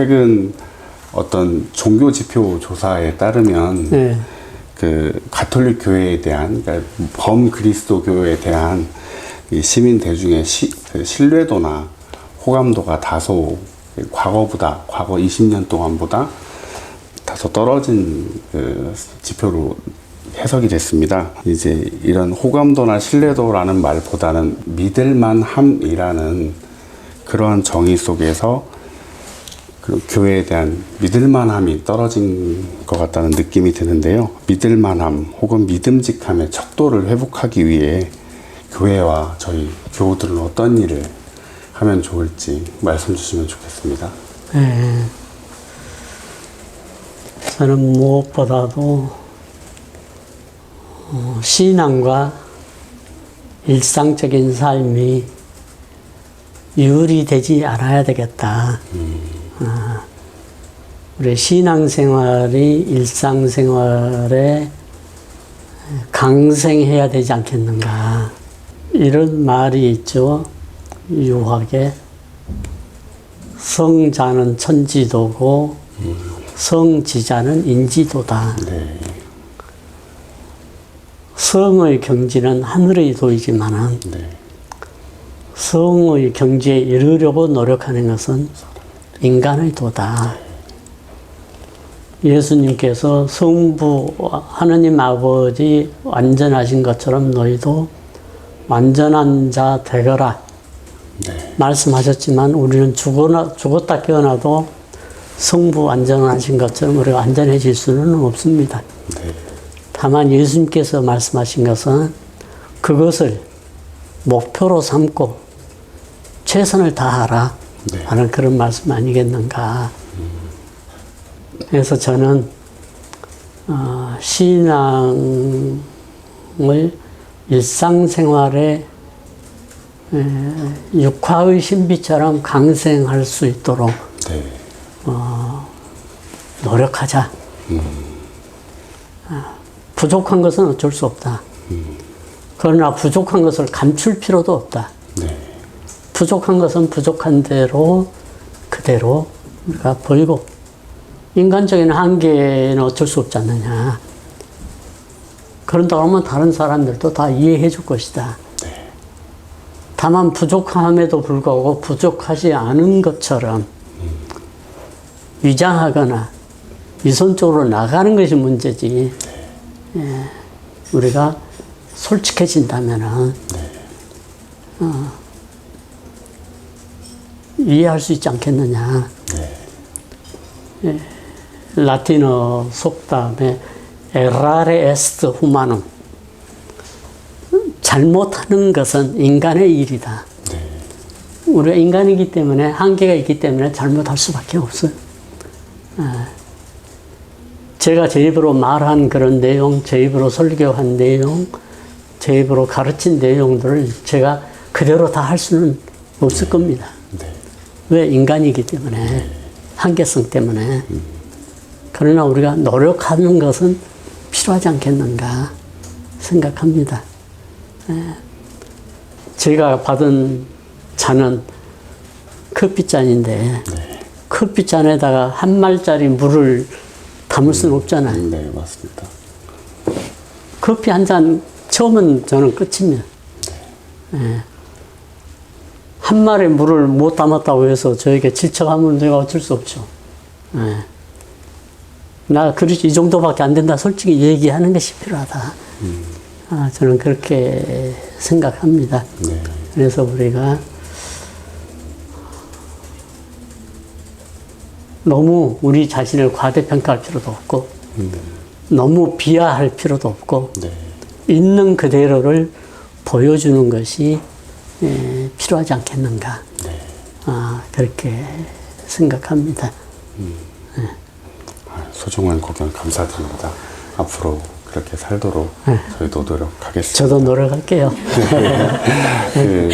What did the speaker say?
최근 어떤 종교 지표 조사에 따르면 네. 그 가톨릭 교회에 대한 그러니까 범 그리스도교에 대한 이 시민 대중의 시, 그 신뢰도나 호감도가 다소 과거보다 과거 20년 동안보다 다소 떨어진 그 지표로 해석이 됐습니다. 이제 이런 호감도나 신뢰도라는 말보다는 믿을만함이라는 그러한 정의 속에서 그 교회에 대한 믿을만함이 떨어진 것 같다는 느낌이 드는데요. 믿을만함 혹은 믿음직함의 척도를 회복하기 위해 교회와 저희 교우들은 어떤 일을 하면 좋을지 말씀 주시면 좋겠습니다. 네. 저는 무엇보다도 어, 신앙과 일상적인 삶이 유리되지 않아야 되겠다. 아, 우리 신앙생활이 일상생활에 강생해야 되지 않겠는가. 이런 말이 있죠. 유학에 성자는 천지도고 성지자는 인지도다. 네, 성의 경지는 하늘의 도이지만은 네, 성의 경지에 이르려고 노력하는 것은 인간의 도다. 예수님께서 성부 하느님 아버지 완전하신 것처럼 너희도 완전한 자 되거라 네, 말씀하셨지만 우리는 죽어나, 죽었다 깨어나도 성부 완전하신 것처럼 우리가 완전해질 수는 없습니다. 네, 다만 예수님께서 말씀하신 것은 그것을 목표로 삼고 최선을 다하라 네. 하는 그런 말씀 아니겠는가. 그래서 저는 어, 신앙을 일상생활에 에, 육화의 신비처럼 강생할 수 있도록 네, 노력하자. 아, 부족한 것은 어쩔 수 없다. 그러나 부족한 것을 감출 필요도 없다. 네, 부족한 것은 부족한 대로 그대로 우리가 보이고 인간적인 한계는 어쩔 수 없지 않느냐. 그런다 하면 다른 사람들도 다 이해해 줄 것이다. 네, 다만 부족함에도 불구하고 부족하지 않은 것처럼 위장하거나 위선적으로 나가는 것이 문제지. 예, 우리가 솔직해진다면은 어, 이해할 수 있지 않겠느냐. 예, 라틴어 속담에 errare est humanum 잘못하는 것은 인간의 일이다. 우리가 인간이기 때문에 한계가 있기 때문에 잘못할 수밖에 없어요. 아, 제가 제 입으로 말한 그런 내용, 제 입으로 설교한 내용, 제 입으로 가르친 내용들을 제가 그대로 다 할 수는 없을 겁니다. 네, 왜 인간이기 때문에 한계성 때문에 그러나 우리가 노력하는 것은 필요하지 않겠는가 생각합니다. 예. 제가 받은 잔은 커피잔인데 커피잔에다가 한 말짜리 물을 담을 수는 없잖아요. 네, 맞습니다. 커피 한 잔 처음은 저는 끝입니다. 예. 한 마리 물을 못 담았다고 해서 저에게 질척하면 제가 어쩔 수 없죠. 예. 나 그렇지 이 정도밖에 안 된다. 솔직히 얘기하는 것이 필요하다. 아, 저는 그렇게 생각합니다. 네, 그래서 우리가 너무 우리 자신을 과대평가할 필요도 없고 너무 비하할 필요도 없고 네, 있는 그대로를 보여주는 것이 예, 필요하지 않겠는가. 네. 아, 그렇게 생각합니다. 아, 소중한 고견 감사드립니다. 앞으로 그렇게 살도록 저희도 노력하겠습니다. 저도 노력할게요. 그